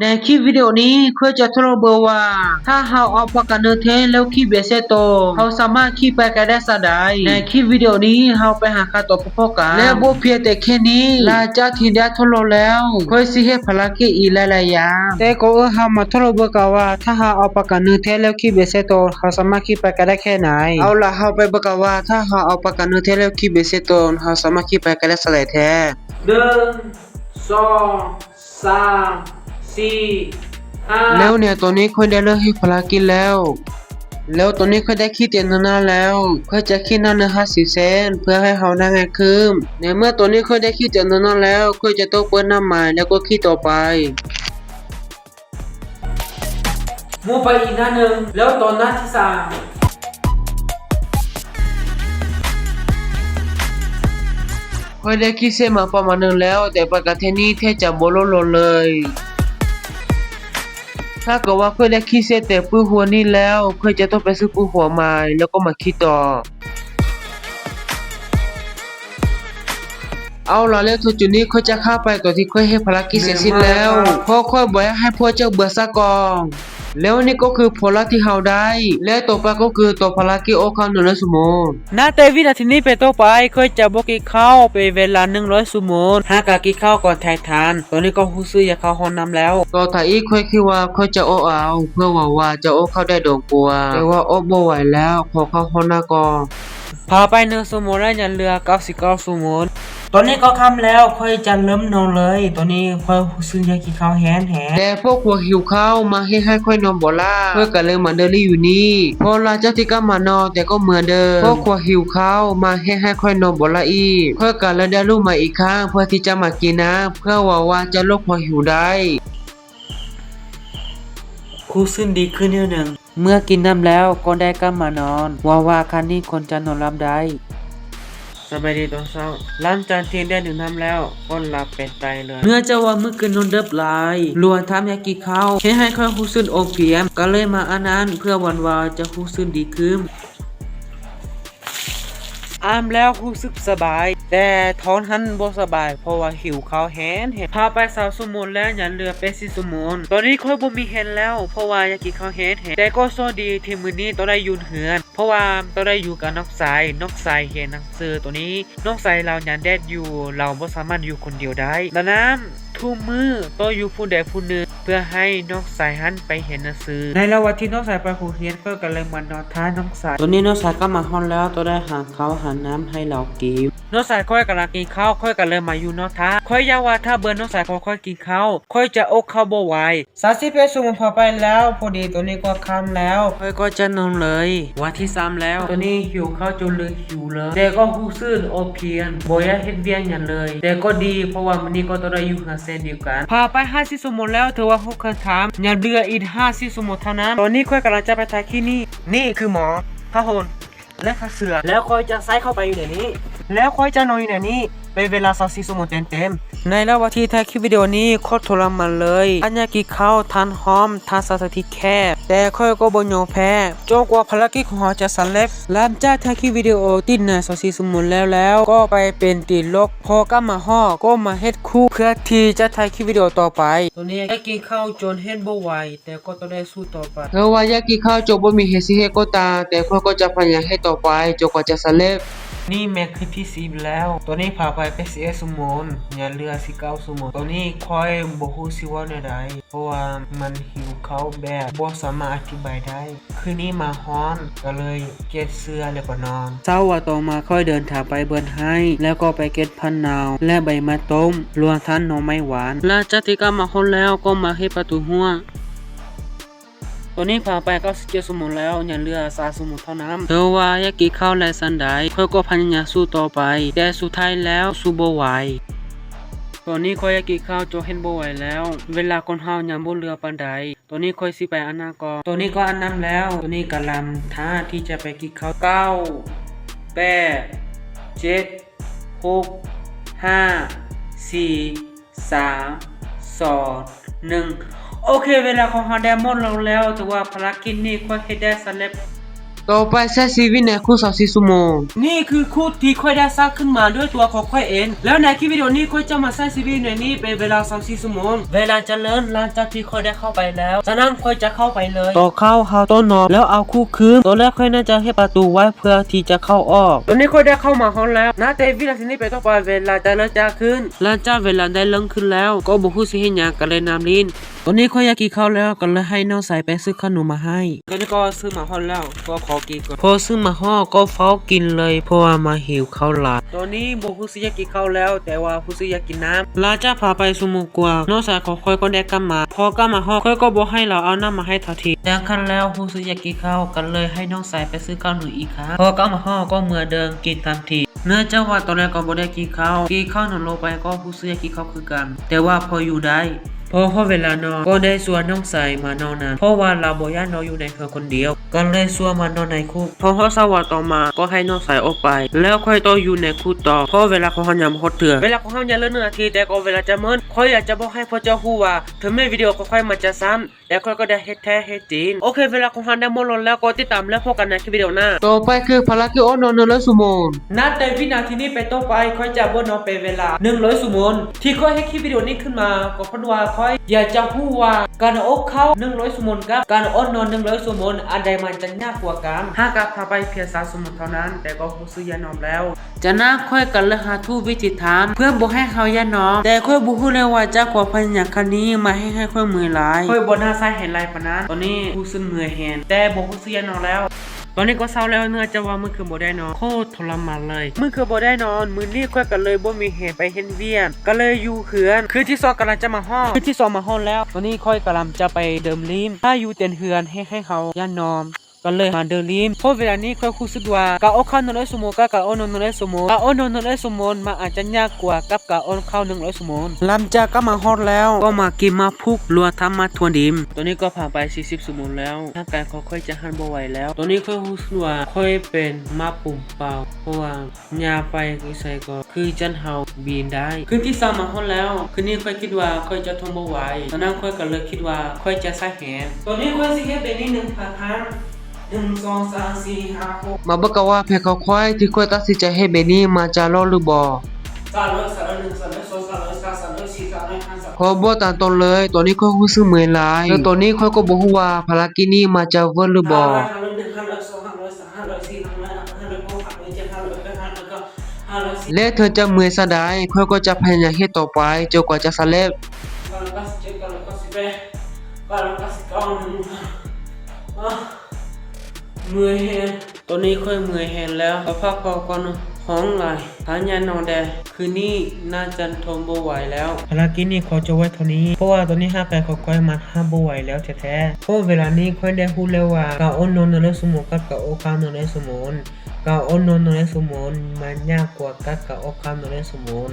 ในคลิปวิดีโอนี้คือจะทดลองเบอร์ว่า ถ้าเราเอาปากกาเนื้อเทนแล้วคีย์เบสเซโตเราสามารถคีย์ไปกันได้สักใดในคลิปวิดีโอนี้เราไปหาคำตอบพร้อกันและบ่เพียงแต่แค่นี้หลังจากที่ได้ทดลองแล้วค่อยสิเฮ็ดภารกิจอีกหลายๆอย่างแต่ก็เออเรามาทดลองเบอร์กันว่า ถ้าเราเอาปากกาเนื้อเทนแล้วคีย์เบสเซโตเราสามารถคีย์ไปกันได้แค่ไหนเอาล่ะเราไปเบอร์กันว่าถ้าเราเอาปากกาเนื้อเทนแล้วคีย์เบสเซโตเราสามารถคีย์ไปกันได้สักใดแท้หนึ่ง สองสามสี่ห้าแล้วเนี่ยตอนนี้ค่อยได้เลิกให้ภารกิจแล้ว แล้วตอนนี้ค่อยได้คิดเตียนหน้าแล้วค่อยจะคิดหน้าเนื้อห้าสิบเซนเพื่อให้เขาได้ง่ายขึ้นในเมื่อตอนนี้ค่อยได้คิดเตียนหน้าแล้วค่อยจะต้องเปิดหน้าใหม่แล้วก็คิดต่อไปมูไปอีกหน้าหนึ่งแล้วตอนหน้าที่สามค่อยได้คิดเส้นมาประมาณหนึงแล้ว แต่ปกตินี้แทบจะโบโลโลเลย ถ้าเกิดว่าค่อนได้คิดเสียแต่ปื้อหัวนี่แล้วค่อจะต้องไปซื้อปื้อหัวใหม่แล้วก็มาคิดต่อเอาล่ะแล้วทุกจุดนี้เขาจะเข้าไปต่อที่ค่อยให้ภารกิจเสร็จสิ้นแล้วเพราะค่อยบอกให้พวกเจ้าเบื่อซะก่อน แล้วนี่ก็คือผลลัพธ์ที่เราได้ และต่อไปก็คือตัวภารกิจโอคาหนึ่งร้อยชั่วโมงนาแต่วินาทีนี้เป็นต้นไปเคยจะบอกกินข้าวไปเวลาหนึ่งร้อยชั่วโมงหากากินข้าวก่อนถ่ายทานตอนนี้ก็หูซื้ออยากเข้าห้องน้ำแล้วต่อถ่ายอีกค่อยคิดว่าค่อยจะโอ้เอา เพื่อหวังว่าจะโอ้เข้าได้ดงกลัวแต่ว่าโอ้บ่ไหวแล้วพอเข้าห้องหน้าก่อน พาไปหนึ่งชั่วโมงแล้วยันเรือเก้าสิบเก้าชั่วโมงตอนนี้ก็ค่ำแล้วค่อยจะเริ่มนอนเลย ตอนนี้ค่อยหูซื้ออยากกินข้าวแห้งแห้งแต่พวกหัวหิวข้าวมาให้ให้ค่อยนอนบ่ล่าเพื่อกันเลยมาเดินลี่อยู่นี่พอหลาจากที่ก็มานอนแต่ก็เหมือนเดิมพวกหัวหิวข้าวมาให้ให้ค่อยนอนบ่ล่าอีกเพื่อกันเลยได้ลูกมาอีกครั้งเพื่อที่จะมากินนะ เพื่อหวังว่าจะลดความหิวได้ครูซึ่งดีขึ้นนิดหนึ่ง เมื่อกินน้ำแล้วก็ได้กลับมานอน ว่าว่าคันนี้คนจะนอนรับได้สบายดีตอนเช้าหลังจากที่ได้ดื่มน้ำแล้วก็หลับเป็นใจเลย เมื่อเจาว่าเมื่อคืนนอนเดิบหลายลวนทำยากิเข้าวให้ให้ค่อยคูซึนโอเพียม ก็เลยมาอันนั้นเพื่อวันวาจะคูซึนดีขึ้น อามแล้วรู้สึกสบาย แต่ท้องหันบ่สบาย เพราะว่าหิวข้าวแห้งเห็นพาไปสาวสมุนแล้วอย่าเรือไปสิสมุนตอนนี้ค่อยบ่มีเห็นแล้ว เพราะว่าอยากกินข้าวแห้งเห็นแต่ก็โชคดีที่มื้อนี้ต้องได้อยู่เหือน เพราะว่าต้องได้อยู่กับนกสายนกสายเห็นหนังสือตัวนี้นกสายเรายันแดดอยู่ เราบ่สามารถอยู่คนเดียวได้ดังนั้น ทุกมือต้องอยู่ผู้ใดผู้หนึ่งเพื่อให้นกสายหันไปเห็นหนังสือ ในระหว่างที่นกสายไปหูเฮียนก็กันเลยมานอนท้านกสายตอนนี้น้องสายก็มาห้องแล้วตัวได้หาเขาหาน้ำให้เรากินน้องสายค่อยกำลังกินข้าวค่อยกันเลยมาอยู่เนอกท้าค่อยยาว่าถ้าเบิร์นน้องสายค่อยค่อยกินข้าวค่อยจะอกข้าวบ่ไหวสาสิเพชรสูงพอไปแล้ว พอดีตัวนี้ก็ค่ำแล้วค่อยก็จะนอนเลยวันที่สามแล้ว ตัวนี้หิวข้าวจนเลยหิวเลยแต่ก็หูซื่นโอเพียนบ่อยากเฮ็ดเวียงอย่างเลย แต่ก็ดีเพราะว่ามันนี้ก็ต้องได้อยู่หาเช่นเดียวกันพาไปห้าสิบสมนแล้วถือว่าพวกคันถามอย่าเรืออีกห้าสิบสมนเท่านั้น ตอนนี้ค่อยกำลังจะไปทายที่นี่ นี่คือหมอพระโหนและพระเสือ แล้วค่อยจะไซส์เข้าไปอยู่ในนี้ แล้วค่อยจะนอนอยู่ในนี้เป็นเวลาสองสี่ชั่วโมงเต็มๆ ในระหว่างที่ถ่ายคลิปวิดีโอนี้โคตรทรมานเลย อันยากิเข้าทานหอมทานสถานที่แคบ แต่ค่อยก็บ่ยแพ้จนกว่าภารกิจของเราจะสำเร็จหลังจากถ่ายคลิปวิดีโอติดนานสองสี่ชั่วโมงแล้วแล้ว ก็ไปเป็นติดลกพอกลับมาห่อก็มาเฮ็ดคู่เพื่อที่จะถ่ายคลิปวิดีโอต่อไปตัวนี้ได้กินข้าจนเฮ็ดบ่ไหวแต่ก็ต้องได้สู้ต่อไปเธอว่าอยากกินข้าจบบ่มีเฮดสิเฮก็ตาแต่ค่อยก็จะพยายามให้ต่อไปจนกว่าจะสำเร็จ นี่แม็กคือที่สีแล้ว ตัวนี้พาไปไปเสียสมนอย่าเรือสิเก้าสมอนตัวนี้คอยบ่ฮู้สิว่าในใดเพราะว่ามันหิวเขาแบบบ่สามารถอธิบายได้ คืนนี้มาฮ้อนก็เลยเก็บเสื้อแล้วก็นอนเช้าว่าต่อมาค่อยเดินทางไปเบิร์นให้แล้วก็ไปเก็บพันนาว และใบมะต้มรวมทั้งหน่อไม้หวานหลังจากที่กลับมาคนแล้วก็มาให้ประตูหัว วนี้ผ่านไปก็สเจ็ดสมุนแล้วอย่าเหลือสาสมุนเท่านั้นเธอว่าอยากกินข้าวและสันไดเพื่อก็พยายามสู้ต่อไป แต่สุดท้ายแล้วสู้บ่ไหวตอนนี้คอยอยากกินข้าวจนเห็นบ่ไหวแล้ว เวลาคนเฮายังบ่เหลือปานใดตัวนี้คอยสิไปอันนากอนตัวนี้ก็อันน้ำแล้วตัวนี้กำลังท่าที่จะไปกินข้าวเก้าแปดเจ็ดหกห้าสี่สามสองหนึ่ง โอเค เวลาของฮาแดมอนลงแล้วแต่ว่าภารกิจนี้ค่อยให้ได้สำเร็จ ต่อไปใช้ชีวิตในคุกสองสี่ชั่วโมง นี่คือคูดที่ค่อยได้สร้างขึ้นมาด้วยตัวของค่อยเอง แล้วในคลิปวิดีโอนี้ค่อยจะมาใช้ชีวิตในนี้เป็นเวลา2 4ชั่วโมง เวลาจะเลินหลังจากที่ค่อยได้เข้าไปแล้วจากนั้นค่อยจะเข้าไปเลยต่อเข้าเฮาต้นนอนแล้วเอาคู่คืนตัวแรกค่อยน่าจะให้ประตูไว้เพื่อที่จะเข้าออกตอนนี้ค่อยได้เข้ามาห้องแล้วนะแต่วินาทีนี้ไปต้องไปเวลาจะเลิกจะขึ้นหลังจากเวลาได้เลิกขึ้นแล้ว ก็บอกผู้สิเห็นหยังกันเลยนำลินตอนนี้ค่อยอยากกินข้าวแล้วก็เลยให้น้องสายไปซื้อขนมมาให้ตอนนี้ก็ซื้อมาห้องแล้วก็ขอกินก่อนพอซื้อมาห้องก็เฝ้ากินเลยเพราะว่ามาหิวข้าวหลายตอนนี้บอกผู้สิอยากกินข้าวแล้ว แต่ว่าผู้สิอยากกินน้ำลาจะพาไปสุโมงกวางน้องสายของค่อยก็ได้กลับมา พอกลับมาห้องค่อยก็บอกให้เราเอาน้ำมาให้ทันทีจากคันแล้วผู้สิอยากกินข้าวกันเลยให้น้องสายไปซื้อข้าวหนูอีกครั้งพอกลับมาห้องก็เมื่อเดิมกินทันทีเนื่องจากว่าตอนแรกก็บ่ได้กินข้าวกินข้าวหนอนลงไปก็ผู้ซื้ออยากกินข้าวคือกัน แต่ว่าพออยู่ได้ พอพอเวลานอนก็ได้ชวนน้องใสมานอนนะเพราะว่าเราบ่อยากนอนอยู่ในเฮือนคนเดียว ก็เลยชวนมานอนในคุกพอเขาสวัสดิ์ต่อมาก็ให้น้องใสออกไป แล้วค่อยต้องอยู่ในคุกต่อเพราะเวลาของเขายามฮดเถื่อเวลาของเขายามเลิกหนึ่งนาทีแต่ก็เวลาจะเมินค่อยอยากจะบอกให้พ่อเจ้าฮู้ว่าถึงแม้วิดีโอก็ค่อยมาจะซ้ำแต่ค่อยก็ได้เฮ็ดแท้เฮ็ดจริงโอเค เวลาของเขาได้หมดลงแล้วก็ติดตามแล้วพบกันในคลิปวิดีโอหน้าต่อไปคือภารกิจโอนนอนหนึ่งร้อยชั่วโมงนับแต่วินาทีนี้ไปนต้นไปค่อยจะบนนอนเป็นเวลา100ชั่วโมงที่ค่อยให้คลิปวิดีโอนี้ขึ้นมาก็เพราะว่าค่อยอยากจะพูดว่าการอกเข้า100ชั่วโมงกับการอดนอน100ชั่วโมงอันใดมันจะยากกว่ากันหากกับพาไปเพียง3ชั่วโมงเท่านั้น แต่ก็ผู้ซื้อยานอมแล้ว จะน่าค่อยกันเลยหาทุกวิธีทำเพื่อบอกให้เขายานอม แต่ค่อยบุฮู้เลยว่าจะกว่าพันอย่างคันนี้มาให้ให้ค่อยมือหลายค่อยบนหน้าซ้ายเห็นลายปะนั้นตอนนี้ผู้ซื้อมือเห็นแต่บอกผู้ซื้อยานอมแล้ว ตอนนี้ก็เศร้าแล้วเนื้อจะว่ามือคือบ่ได้นอนโคตรทรมานเลยมือคือบ่ได้นอน มือนี่ก็กันเลยบ่มีเหตุไปเห็นเวียนก็เลยอยู่เขือนคือที่ซอกกำลังจะมาห้องคือที่ซอมาห้องแล้ว ตอนนี้ค่อยกำลังจะไปเดิมลิมถ้าอยู่เต็นเฮือนให้ให้เขาย่านนอน ก็เลยมาเดินลิมเพราะเวลานี้ค่อยรู้สึกว่าการเอข้าวหนึ่งร้อยชั่วโมงกับการเอานอนหนึ่งร้อยชั่วโมงการเอานอนหนึ่งร้อยชั่วโมงมันอาจจะยากกว่ากับการเอาเข้าวหนึ่งร้อยชั่วโมงลังจากก็มาฮอดแล้วก็มากินมาพุกรัวทำมาทวนดิมตอนนี้ก็ผ่านไป 40ชั่วโมงแล้วร่างกายเขาค่อยจะหันบ่ไหวแล้วตอนนี้ค่อยรู้สึกว่าค่อยเป็นมาปุ่มเปล่าเพราะว่ายาไปคือใส่ก็คือจันเฮาบีนได้คืนที่สามมาฮอดแล้วคืนนี้ค่อยคิดว่าค่อยจะทนบ่ไหวตอนนั้นค่อยก็เลยคิดว่าค่อยจะใส่แหนตอนนี้ค่อยสิเฮ็ดเป็นนิดนึงพันพันหนึ่งสองสา มสี่ห้าหกมาบอกกันว่าเพคเขาควายที่ควายตัดสินใจให้เบนี่มาจะรอดหรือบ่สามร้อยสามร้อยหนึ่งสามร้อยสองสามร้อยสามสามร้อยสี่สามร้อยห้าสามขอบอกตามตรงเลยตอนนี้ค่อยรู้สึกเหมือนหลายแล้วตอนนี้ค่อยก็บ่ฮู้ว่าภารกิจนี้มาจะเวิร์ดหรือบ่ห้าร้อยห้าร้อยหนึ่งห้าร้อยสองห้าร้อยสามห้าร้อยสี่ห้าร้อยห้าห้าร้อยหกห้าร้อยเจ็ดห้าร้อยแปดห้าร้อยเก้าห้าร้อยสิบและเธอจะเมื่อยซะได้ค่อยก็จะพยายามเฮ็ดต่อไปจนกว่าจะสำเร็จเก้าร้อย เก้าสิบเจ็ดเก้าร้อแห้งอะเมื่อยแฮนตอนนี้ค่อยเมื่อยแฮนแล้วก็พักพอก่อนเนห้องไหลทานยานอนแดคืนนี้น่าจะทนบ่ไหวแล้วภารกิจนี้ขอจะไว้เท่านี้ เพราะว่าตอนนี้ห้าไปเขาค่อยมาห้าบ่ไหวแล้วแท้ๆเพราะเวลานี้ค่อยได้พูดแล้วว่ากาอ้นนอนนอนสมองกับกาโอคามนอนสมองกาอ้นนอนนอนสมองมันยากกว่ากับกาโอคามนอนสมอง